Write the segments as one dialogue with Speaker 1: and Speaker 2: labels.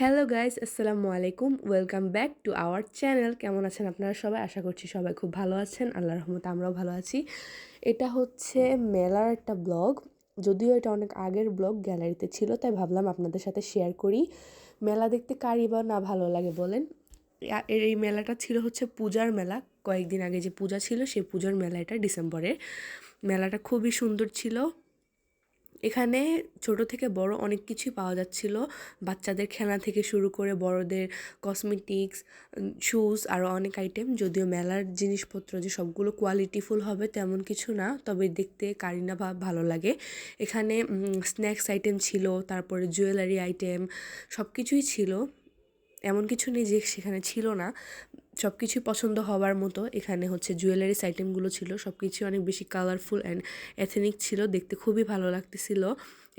Speaker 1: Hello guys আসসালামু আলাইকুম welcome back to our channel কেমন আছেন আপনারা সবাই? আশা করছি সবাই খুব ভালো আছেন। আল্লাহ রহমতে আমরাও ভালো আছি। এটা হচ্ছে মেলার একটা ব্লগ। যদিও এটা অনেক আগের ব্লগ, গ্যালারিতে ছিল, তাই ভাবলাম আপনাদের সাথে শেয়ার করি। মেলা দেখতে কারই বা না ভালো লাগে বলেন। এর এই মেলাটা ছিল হচ্ছে পূজার মেলা। কয়েকদিন আগে যে পূজা ছিল, সেই পূজার মেলা এটা ডিসেম্বরে মেলাটা খুবই সুন্দর ছিল। এখানে ছোট থেকে বড় অনেক কিছুই পাওয়া যাচ্ছিল। বাচ্চাদের খেলনা থেকে শুরু করে বড়দের কসমেটিক্স শুজ আরও অনেক আইটেম যদিও মেলার জিনিসপত্র যে সবগুলো কোয়ালিটিফুল হবে তেমন কিছু না, তবে দেখতে কারিনা বা ভালো লাগে। এখানে স্ন্যাক্স আইটেম ছিল, তারপরে জুয়েলারি আইটেম সব কিছুই ছিল। এমন কিছু নেই যে সেখানে ছিল না। সব কিছুই পছন্দ হওয়ার মতো এখানে হচ্ছে জুয়েলারিস আইটেমগুলো ছিল সব কিছুই অনেক বেশি কালারফুল অ্যান্ড এথেনিক ছিল, দেখতে খুবই ভালো লাগতেছিল।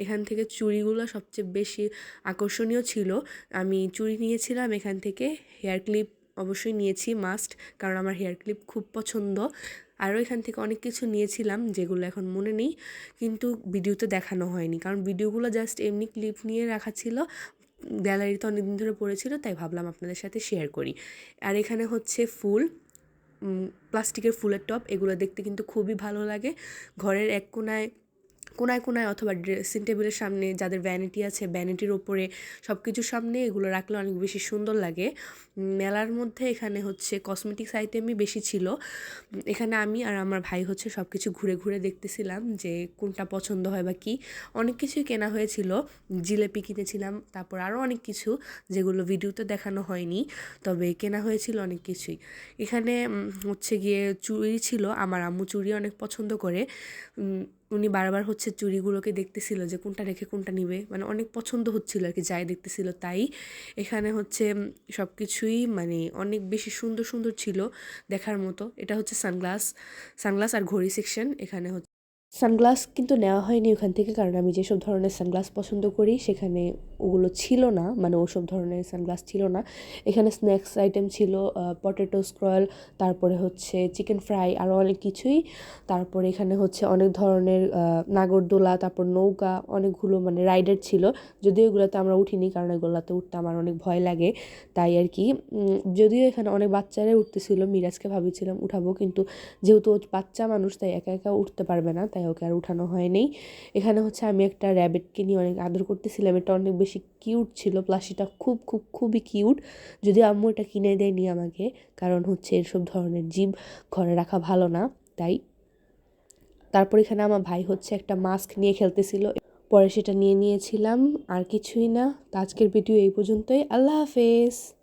Speaker 1: এখান থেকে চুড়িগুলো সবচেয়ে বেশি আকর্ষণীয় ছিল। আমি চুড়ি নিয়েছিলাম এখান থেকে হেয়ার ক্লিপ অবশ্যই নিয়েছি মাস্ট কারণ আমার হেয়ার ক্লিপ খুব পছন্দ। আরও এখান থেকে অনেক কিছু নিয়েছিলাম যেগুলো এখন মনে নেই, কিন্তু ভিডিওতে দেখানো হয়নি, কারণ ভিডিওগুলো জাস্ট এমনি ক্লিপ নিয়ে রাখা ছিল। গ্যালারিতে অনেকদিন ধরে পড়েছিল, তাই ভাবলাম আপনাদের সাথে শেয়ার করি। আর এখানে হচ্ছে ফুল প্লাস্টিকের ফুলের টপ এগুলো দেখতে কিন্তু খুবই ভালো লাগে। ঘরের এক কোনায় কোনায় কোনায় অথবা ড্রেসিং টেবিলের সামনে যাদের ভ্যানিটি আছে ভ্যানিটির ওপরে সব কিছুর সামনে এগুলো রাখলে অনেক বেশি সুন্দর লাগে। মেলার মধ্যে এখানে হচ্ছে কসমেটিক্স আইটেমই বেশি ছিল। এখানে আমি আর আমার ভাই হচ্ছে সব কিছু ঘুরে ঘুরে দেখতেছিলাম যে কোনটা পছন্দ হয় বা কি। অনেক কিছুই কেনা হয়েছিল। জিলেপি কিনেছিলাম, তারপর আরও অনেক কিছু যেগুলো ভিডিওতে দেখানো হয়নি, তবে কেনা হয়েছিল অনেক কিছুই। এখানে হচ্ছে গিয়ে চুড়ি ছিল, আমার আম্মু চুড়ি অনেক পছন্দ করে। উনি বারবার হচ্ছে চুড়িগুলোকে দেখতেছিল যে কোনটা রেখে কোনটা নিবে। মানে অনেক পছন্দ হচ্ছিল আর কি যাই দেখতেছিল তাই। এখানে হচ্ছে সব কিছুই মানে অনেক বেশি সুন্দর সুন্দর ছিল দেখার মতো। এটা হচ্ছে সানগ্লাস সানগ্লাস আর ঘড়ি সেকশন এখানে হচ্ছে সানগ্লাস কিন্তু নেওয়া হয়নি ওখান থেকে, কারণ আমি যেসব ধরনের সানগ্লাস পছন্দ করি সেখানে ওগুলো ছিল না মানে ওসব ধরনের সানগ্লাস ছিল না। এখানে স্ন্যাক্স আইটেম ছিল পটেটো স্ক্রল তারপরে হচ্ছে চিকেন ফ্রাই আরও অনেক কিছুই। তারপরে এখানে হচ্ছে অনেক ধরনের নাগরদোলা, তারপর নৌকা, অনেকগুলো মানে রাইডার ছিল। যদিও এগুলোতে আমরা উঠিনি, কারণ এগুলোতে উঠতে আমার অনেক ভয় লাগে, তাই আর কি। যদিও এখানে অনেক বাচ্চারাই উঠতেছিল, মিরাজকে ভাবিছিলাম উঠাবো, কিন্তু যেহেতু বাচ্চা মানুষ, তাই একা একা উঠতে পারবে না, তাই ওকে আর উঠানো হয়নি। এখানে হচ্ছে আমি একটা র্যাবিটকে নিয়ে অনেক আদর করতেছিলাম। এটা অনেক বেশি কিউট ছিল, প্লাসিটা খুব খুব, খুবই কিউট। যদিও আম্মু এটা কিনে দেয়নি আমাকে, কারণ হচ্ছে এসব ধরনের জীব ঘরে রাখা ভালো না, তাই। তারপর এখানে আমার ভাই হচ্ছে একটা মাস্ক নিয়ে খেলতেছিল। পরে সেটা নিয়ে নিয়েছিলাম, আর কিছুই না। আজকের ভিডিও এই পর্যন্তই। আল্লাহ হাফেজ।